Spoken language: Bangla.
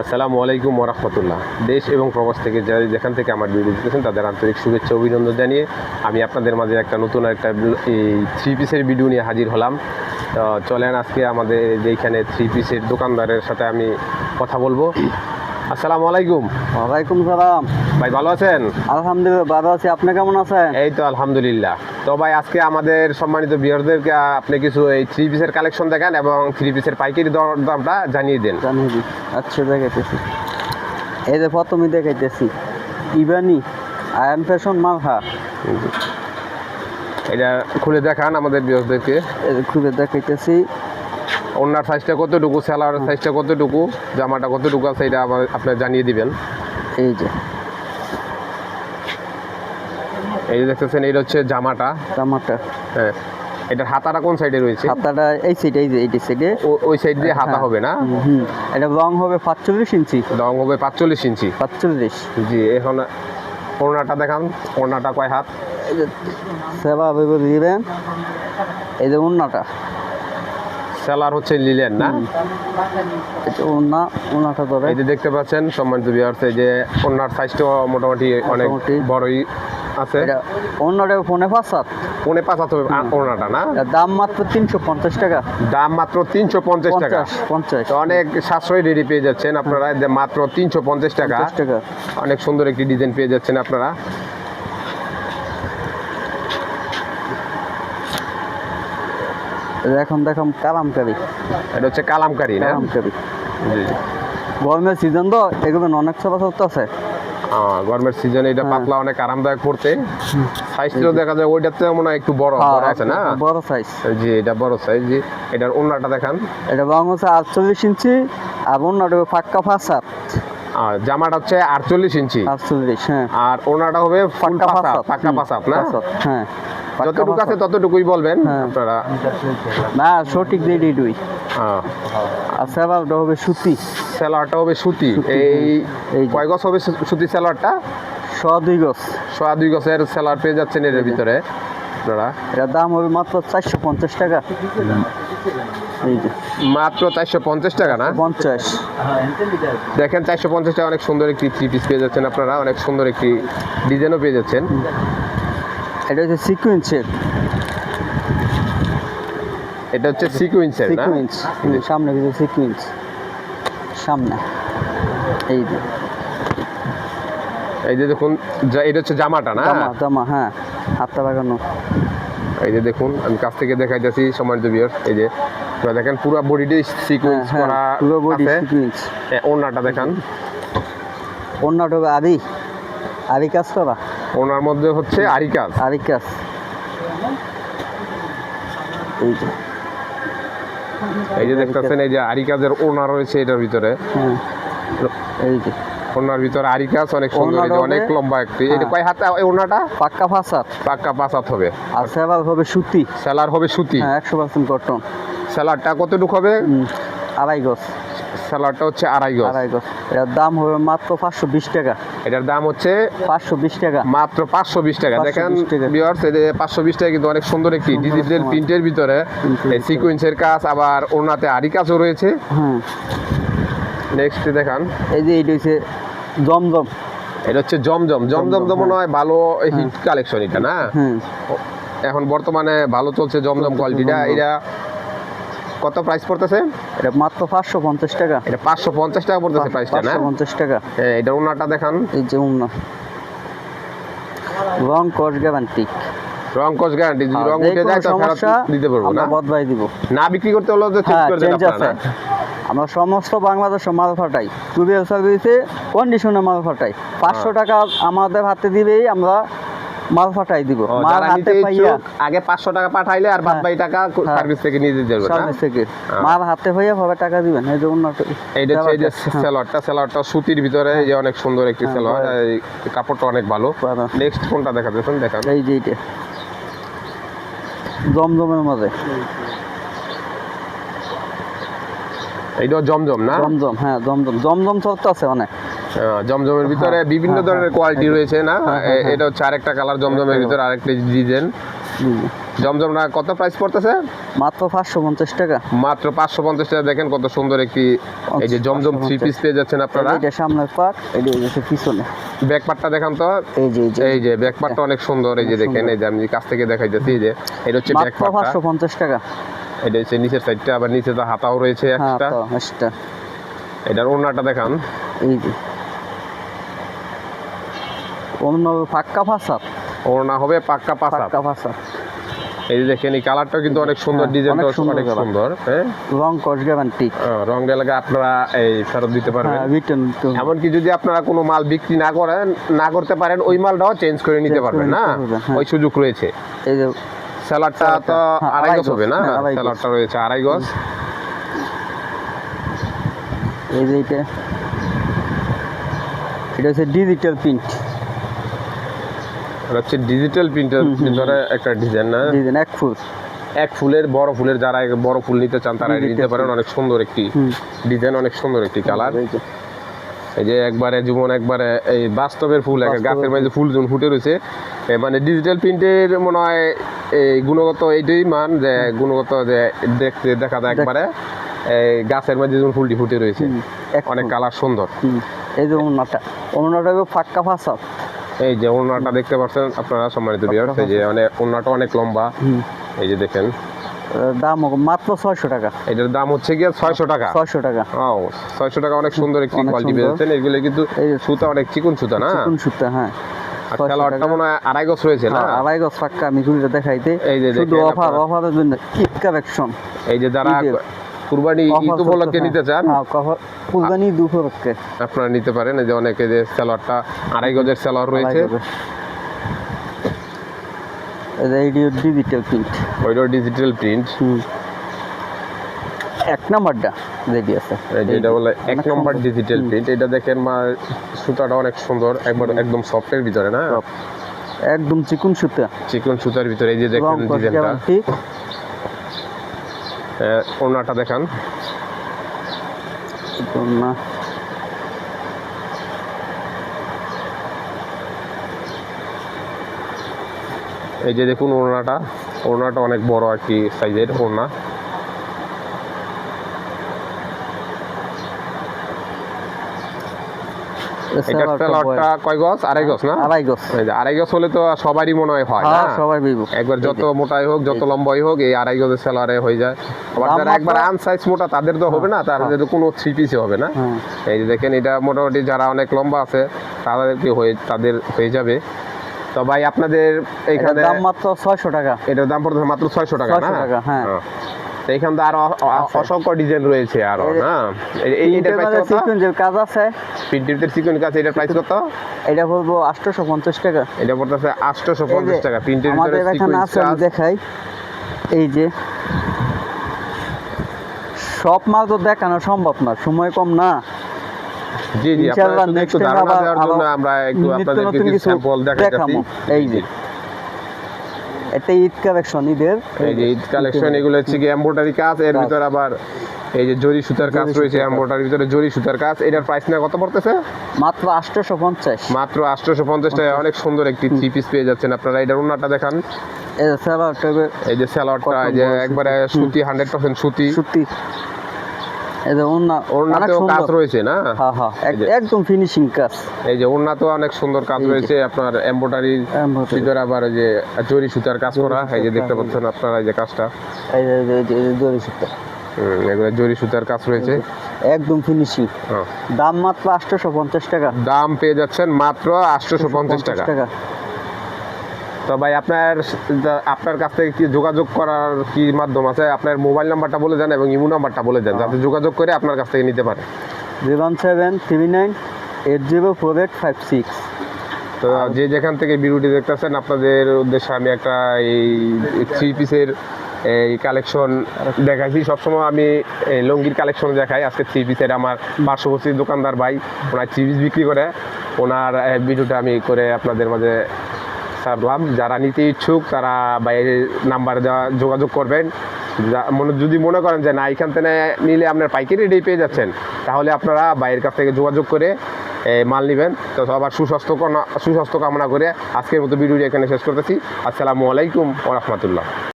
আসসালামু আলাইকুম ওরহমতুল্লাহ দেশ এবং প্রবাস থেকে যারা যেখান থেকে আমার ভিডিও দেখতেছেন, তাদের আন্তরিক শুভেচ্ছা অভিনন্দন জানিয়ে আমি আপনাদের মাঝে একটা নতুন একটা এই থ্রি পিসের ভিডিও নিয়ে হাজির হলাম। চলেন আজকে আমাদের যেইখানে থ্রি পিসের দোকানদারের সাথে আমি কথা বলব। আসসালামু আলাইকুম। ওয়ালাইকুম সালাম। ভাই ভালো আছেন? আলহামদুলিল্লাহ ভালো আছি। আপনি কেমন আছেন? এই তো আলহামদুলিল্লাহ। তো ভাই আজকে আমাদের সম্মানিত বিয়ারদেরকে আপনি কিছু এই থ্রি পিসের কালেকশন দেখান এবং থ্রি পিসের পাইকারি দর দামটা জানিয়ে দেন। জানিয়ে দিই। আচ্ছা দেখাইতেছি। এই যে প্রথমে দেখাইতেছি ইবানি আয়ন ফ্যাশন মালহা। এটা খুলে দেখান আমাদের বিয়ারদেরকে এই খুলে দেখাইতেছি। ওনার সাইজটা কতটুকু সেলার সাইজটা কতটুকু জামাটা কতটুকু আছে এটা আমার আপনার জানিয়ে দিবেন। এই যে। এই যে দেখতেছেন এটা হচ্ছে জামাটা। জামাটা। হ্যাঁ। এটার হাতাটা কোন সাইডে রয়েছে? হাতাটা এই সাইডে এই যে এই সাইডে ওই সাইড দিয়ে হাতা হবে না? এটা রং হবে পাঁচচল্লিশ ইঞ্চি। লং হবে পাঁচচল্লিশ ইঞ্চি। পাঁচচল্লিশ। জি এখন ওড়নাটা দেখান ওড়নাটা কয় হাত? এই যে সেবা দিবেন। এই যে উন্নাটা সেলার হচ্ছে লিলেন না? ধরে। এই যে দেখতে পাচ্ছেন সম্মানিত বিয়ার্স এই যে ওনার সাইজটা মোটামুটি অনেক বড়ই আছে। অন্যটা ফোনে পাঁচ সাত পনে পাঁচ আ- ওড়নাটা না? দাম মাত্র তিনশো পঞ্চাশ টাকা। দাম মাত্র তিনশো পঞ্চাশ টাকা। পঞ্চাশ অনেক সাশ্রয়ী রেডি পেয়ে যাচ্ছেন আপনারা মাত্র তিনশো পঞ্চাশ টাকা। অনেক সুন্দর একটি ডিজাইন পেয়ে যাচ্ছেন আপনারা এই যে এখন দেখাম কালামকারি। এটা হচ্ছে কালামকারি না? কালামকারি। গরমের সিজন তো এগুলো অনেক সব আছে। গরমের সিজনে এটা হ্যাঁ। পাতলা অনেক আরামদায়ক পড়তে সাইজটাও দেখা যায় ওইটাতে মনে হয় একটু বড় বড় আছে না? হ্যাঁ, বড় সাইজ জি এটা বড় সাইজ জি। এটার ওনাটা দেখান। এটা রং হচ্ছে আটচল্লিশ ইঞ্চি আর অন্যটা ফাঁকা পাঁচ সাত আর জামাটা হচ্ছে আটচল্লিশ ইঞ্চি। আটচল্লিশ হ্যাঁ। আর ওনাটা হবে ফুল পাক্কা পাতা পাঁচ না? হ্যাঁ। যতটুকু আছে ততটুকুই বলবেন হ্যাঁ। আপনারা। না সঠিক দিয়ে দুই। আর সেবালটা হবে সুতি। সেলারটা হবে সুতি। এই এই কয় গছ হবে সুতি সেলারটা শ দুই গছ। দুই গছের সেলার পেয়ে যাচ্ছেন এর ভিতরে। আপনারা? এটার দাম হবে মাত্র চারশো পঞ্চাশ টাকা। মাত্র চারশো পঞ্চাশ টাকা না? পঞ্চাশ। দেখেন চারশো পঞ্চাশ টাকা অনেক সুন্দর একটি থ্রি পিস পেয়ে যাচ্ছেন আপনারা। অনেক সুন্দর একটি ডিজাইনও পেয়ে যাচ্ছেন। এটা হচ্ছে সিকুয়েন্সের এটা হচ্ছে সিকুয়েন্সের না? সিকুয়েন্স সামনে কিছু সিকুয়েন্স সামনে। এই যে। এই যে দেখুন যা- এটা হচ্ছে জামাটা না? জামা জামা হ্যাঁ। হাতটা লাগানো। এই যে দেখুন আমি কাছ থেকে দেখাইতেছি সম্মানিত বিয়ার এই যে দেখেন পুরো হ্যাঁ সিকুয়েন্স হ্যাঁ করা পুরো বডি সিকুয়েন্স এ, ওড়নাটা দেখান। অন্যটা হবে আরি আরি কাজ করা। ওনার মধ্যে হচ্ছে আরি কাজ আরি কাজ এই যে। এই যে দেখতেছেন এই যে আরি কাজের ওনা রয়েছে এটার ভিতরে। হ্যাঁ। এই যে। ওনার ভিতরে আরি কাজ অনেক সুন্দর অনেক লম্বা একটি। এটা হ্যাঁ। কয় হাতে এই ওনাটা? পাক্কা ফাঁসাত পাক্কা হাত হবে। আর সেবার হবে সুতি। সেলার হবে সুতি। হ্যাঁ একশো পার্সেন্ট কটন। সেলারটা কতটুকু হবে? আড়াই গছ সেলারটা হচ্ছে আড়াই গজ। আড়াই গছ এটার দাম হবে মাত্র পাঁচশো বিশ টাকা। এটার দাম হচ্ছে পাঁচশো বিশ টাকা। মাত্র পাঁচশো বিশ টাকা। দেখেন এই যে পাঁচশো বিশ টাকা কিন্তু অনেক সুন্দর একটি ডিজিটাল প্রিন্টের ভিতরে সিকুয়েন্সের কাজ আবার ওনাতে আরি কাজও রয়েছে। হ্যাঁ। নেক্সট দেখান। এই যে এইটা হচ্ছে জমজম। এটা হচ্ছে জমজম। জমজম তো মনে হয় ভালো হিট কালেকশন এটা না? হ্যাঁ। এখন বর্তমানে ভালো চলছে জমজম কোয়ালিটিটা এটা কত প্রাইস পড়তেছে? এটা মাত্র পাঁচশো পঞ্চাশ টাকা। এটা পাঁচশো পঞ্চাশ টাকা পড়তেছে প্রাইসটা না? পঞ্চাশ টাকা। হ্যাঁ এটা ওনাটা দেখান। এই যে উন্না রং কস গ্যারান্টি রং কস গ্যারান্টি যদি রং উঠে যায় তো ফেরত দিতে পারব না? আমরা বদলাই দিব। না বিক্রি করতে হলেও তো চেঞ্জ হ্যাঁ করে দেন আপনারা আমরা সমস্ত বাংলাদেশে মাল ফাটাই। কুরিয়ার সার্ভিসে কন্ডিশনে মাল ফাটাই। পাঁচশো টাকা আমাদের হাতে দিবেই আমরা মাল ফাটাই দিব। মাল হাতে পাইয়া আগে পাঁচশো টাকা পাঠাইলে আর বাদ হ্যাঁ। বাকি টাকা হ্যাঁ। সার্ভিস থেকে নিয়ে পারবে সার্ভিস থেকে। হ্যাঁ। মাল হাতে পাইয়া ভাবে টাকা দিবেন এই যে উন্নত এইটা হচ্ছে যে হ্যাঁ। সেলরটা সেলরটা সুতির ভিতরে এই যে অনেক সুন্দর একটি হ্যাঁ, সেলর এই কাপড়টা অনেক ভালো। নেক্সট কোনটা দেখা যাচ্ছেন দেখান এই যে এইটা। জমজমের মাঝে। এইটা জমজম না? জমজম হ্যাঁ জমজম। জমজম চলতে আছে অনেক। জমজমের ভিতরে হ্যাঁ, বিভিন্ন হ্যাঁ, ধরনের কোয়ালিটি রয়েছে না? হ্যাঁ, হ্যাঁ, এটা হচ্ছে আরেকটা কালার জমজমের হ্যাঁ। ভিতরে আরেকটা ডিজাইন। জমজমটা কত প্রাইস পড়তেছে? মাত্র পাঁচশো পঞ্চাশ টাকা। মাত্র পাঁচশো পঞ্চাশ টাকা দেখেন কত সুন্দর একটি এই যে জমজম থ্রি পিস পেয়ে যাচ্ছেন আপনারা। এটা সামনের পাট এটা হচ্ছে পিছনে। ব্যাক পার্টটা দেখান তো। এই যে এই যে। ব্যাক পার্টটা অনেক সুন্দর এই যে দেখেন এই যে আমি কাছ থেকে দেখাইতেছি এই যে এটা হচ্ছে ব্যাক পার্টটা পাঁচশো পঞ্চাশ টাকা। এটা হচ্ছে নিচের সাইডটা আবার নিচে তো হাতাও রয়েছে হ্যাঁ একটা। এটার ওড়নাটা দেখান। এই যে। অন্য পাক্কা ফাঁসা ওড়না হবে পাক্কা পাঁচা পাক্কা ফাঁসা এই যে দেখেন এই কালারটা কিন্তু অনেক সুন্দর হ্যাঁ, ডিজাইনটা অনেক সুন্দর হ্যাঁ? রং কস গ্যারান্টি রং এলাকা আপনারা এই ফেরত দিতে পারবেন। হ্যাঁ রিটার্ন এমনকি যদি আপনারা কোনো মাল বিক্রি না করেন না করতে পারেন ওই মালটাও চেঞ্জ করে নিতে পারবেন না? হ্যাঁ। ওই সুযোগ রয়েছে। এই যে স্যালাডটা তো আড়াই গজ হবে না। স্যালাডটা রয়েছে আড়াই গজ। এই যে এটা এটা হচ্ছে ডিজিটাল প্রিন্ট হচ্ছে ডিজিটাল প্রিন্টের ভিতরে একটা ডিজাইন না? ডিজাইন এক ফুল। এক ফুলের বড় ফুলের যারা বড় ফুল নিতে চান তারা নিতে পারেন। অনেক সুন্দর একটি ডিজাইন অনেক সুন্দর একটি কালার এই যে। একবারে যেমন একবারে এই বাস্তবের ফুল এক গাছের মাঝে ফুল। যখন ফুটে রয়েছে। মানে ডিজিটাল প্রিন্টের মনে হয় এই গুণগত এইটাই মান যে গুণগত যে দেখতে দেখা যায় একবারে। এই গাছের মাঝে যখন ফুলটি ফুটে রয়েছে। অনেক কালার সুন্দর। এই যে অন্যটা অন্যটা হবে পাক্কা ফাঁসা এই যে ওড়নাটা দেখতে পাচ্ছেন আপনারা সম্মানিত বিয়ার্স এই যে অনেক ওড়নাটা অনেক লম্বা। এই যে দেখেন। দাম মাত্র ছয়শো টাকা। এটার দাম হচ্ছে গিয়ে ছয়শো টাকা। ছয়শো টাকা। ও ছয়শো টাকা অনেক সুন্দর একটি কোয়ালিটি পেয়েছেন এগুলো কিন্তু এই যে সুতা অনেক চিকন সুতা না? চিকন সুতা হ্যাঁ। খেলোয়াড়টা মনে হয় আড়াই গজ রয়েছে না? আড়াই গজ পাক্কা আমি দেখাইতে। এই যে শুধু অফার অফারের জন্য ঈদ কালেকশন। এই যে যারা। কুরবানি ঈদ উপলক্ষে নিতে চান? কুরবানি দুপুরকে আপনারা নিতে পারেন। এই যে অনেকে যে স্যালোয়ারটা আড়াই গজের স্যালোয়ার রয়েছে। ডিজিটাল প্রিন্ট ডিজিটাল প্রিন্ট এক নাম্বারটা রেডি আছে। যেটা বলে এক নম্বর ডিজিটাল প্রিন্ট এটা দেখেন মা সুতাটা অনেক সুন্দর একবার একদম সফটের ভিতরে না? একদম চিকুন সুতা। চিকন সুতার ভিতরে এই যে দেখেন ডিজাইনটা ওনাটা দেখান। না এই যে দেখুন ওড়নাটা। ওড়নাটা অনেক বড় আর কি সাইজের ওড়না। এটা স্যালোয়ারটা কয় গজ? আড়াই গজ না? আড়াই গজ। আড়াই গজ হলে তো সবারই মনে হয় হয় হ্যাঁ সবাই একবার যত মোটাই হোক যত লম্বাই হোক এই আড়াই গজের স্যালোয়ারে হয়ে যায়। আবার যারা একবার আনসাইজ মোটা তাদের তো হবে না তাদের তো কোনো থ্রি পিসে হবে না। হ্যাঁ। এই যে দেখেন এটা মোটামুটি যারা অনেক লম্বা আছে তাদেরকে হয়ে তাদের হয়ে যাবে। তো ভাই আপনাদের এইখানে দাম মাত্র ছয়শো টাকা। এটার দাম পড়তেছে মাত্র ছয়শো টাকা 600 না? হ্যাঁ। এইখানে তো আরও অসংখ্য ডিজাইন রয়েছে আরও না? কাজ আছে। সিকোয়েন্স কাছে এটার প্রাইস কত? এটা বলব আটশোশো পঞ্চাশ টাকা। এটা পড়তেছে আটশোশো এই পঞ্চাশ যে টাকা প্রিন্টের ভিতরে আমাদের এখানে আছে আমি দেখাই। এই যে সব মাল তো দেখানো সম্ভব না সময় কম না। জি জি ইনশাআল্লাহ ধারণা দেওয়ার জন্য আমরা একটু আপনাদের কিছু স্যাম্পল দেখাচ্ছি এই যে। এটা ঈদ কালেকশন ঈদের। এই যে ঈদ কালেকশন এগুলো হচ্ছে কি এমব্রয়ডারি কাজ এর। ভিতরে আবার এই যে জরি সুতার কাজ রয়েছে। এমব্রয়ডারির ভিতরে জরি সুতার কাজ এটার প্রাইস না কত পড়তেছে মাত্র আটশোশো পঞ্চাশ মাত্র আটশোশো পঞ্চাশ টাকা অনেক সুন্দর একটি থ্রি পিস পেয়ে যাচ্ছেন আপনারা এটার ওনাটা দেখান এই যে এই যে স্যালোয়ারটা এই যে একবারে সুতি হান্ড্রেড পার্সেন্ট সুতি এই যে কাজ রয়েছে না হ্যাঁ হ্যাঁ যে- একদম ফিনিশিং কাজ এই যে অনেক সুন্দর কাজ রয়েছে আপনার। আবার যে জরি সুতার কাজ জরি করা এই যে দেখতে পাচ্ছেন আপনারা এই যে কাজটা এই যে- সুতা। এগুলো জরি সুতার কাজ রয়েছে। একদম ফিনিশিং হ্যাঁ। দাম মাত্র আটশোশো পঞ্চাশ টাকা। দাম পেয়ে যাচ্ছেন মাত্র আটশোশো পঞ্চাশ টাকা। তো ভাই আপনার আপনার কাছ থেকে কি যোগাযোগ করার কি মাধ্যম আছে? আপনার মোবাইল নাম্বারটা বলে যান এবং ইমো নাম্বারটা বলে যান যাতে যোগাযোগ করে আপনার কাছ থেকে নিতে পারে। Zero seven three nine eight zero four eight five six. তো যে যেখান থেকে ভিডিওটি দেখতেছেন আপনাদের উদ্দেশ্যে আমি একটা এই থ্রি পিসের এই কালেকশন দেখাইছি। সবসময় আমি লঙ্গির কালেকশন দেখাই। আজকে থ্রি পিসের আমার পার্শ্ববর্তী দোকানদার ভাই, ওনার থ্রি পিস বিক্রি করে। ওনার ভিডিওটা আমি করে আপনাদের মাঝে ছাড়লাম। যারা নিতে ইচ্ছুক, তারা বাইরের নাম্বার যোগাযোগ করবেন। মনে, যদি মনে করেন যে না এখান থেকে নিলে আপনার পাইকারি রেটেই পেয়ে যাচ্ছেন, তাহলে আপনারা বাইরের কাছ থেকে যোগাযোগ করে মাল নেবেন। তো সবার সুস্বাস্থ্য সুস্বাস্থ্য কামনা করে আজকের মতো ভিডিওটি এখানে শেষ করতেছি। আসসালামু আলাইকুম ও রহমতুল্লাহ।